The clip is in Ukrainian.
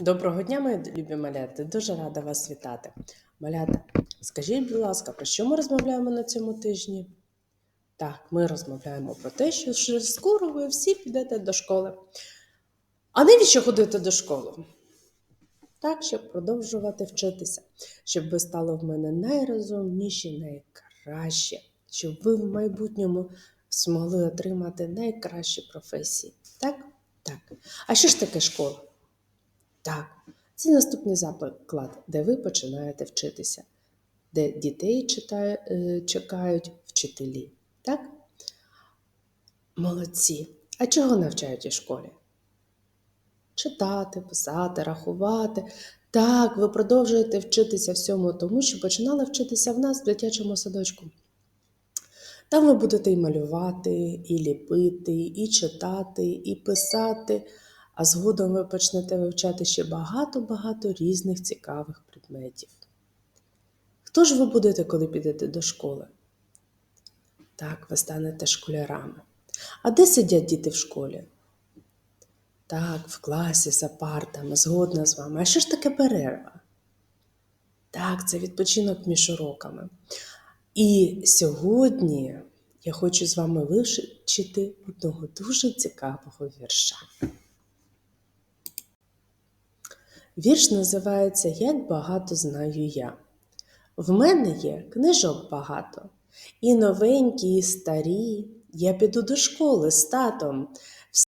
Доброго дня, мої любі маляти. Дуже рада вас вітати. Малята, скажіть, будь ласка, про що ми розмовляємо на цьому тижні? Так, ми розмовляємо про те, що скоро ви всі підете до школи. А навіщо ходити до школи? Так, щоб продовжувати вчитися, щоб ви стали в мене найрозумніші, найкращі, щоб ви в майбутньому змогли отримати найкращі професії. Так? Так. А що ж таке школа? Так, це наступний заклад, де ви починаєте вчитися, де дітей читає, е, чекають вчителі. Так? Молодці. А чого навчають у школі? Читати, писати, рахувати. Так, ви продовжуєте вчитися всьому тому, що починали вчитися в нас в дитячому садочку. Там ви будете і малювати, і ліпити, і читати, і писати, а згодом ви почнете вивчати ще багато-багато різних цікавих предметів. Хто ж ви будете, коли підете до школи? Так, ви станете школярами. А де сидять діти в школі? Так, в класі за партами, згодна з вами. А що ж таке перерва? Так, це відпочинок між уроками. І сьогодні я хочу з вами вивчити одного дуже цікавого вірша. Вірш називається Як багато знаю я. В мене є книжок багато, і новенькі, і старі. Я піду до школи з татом.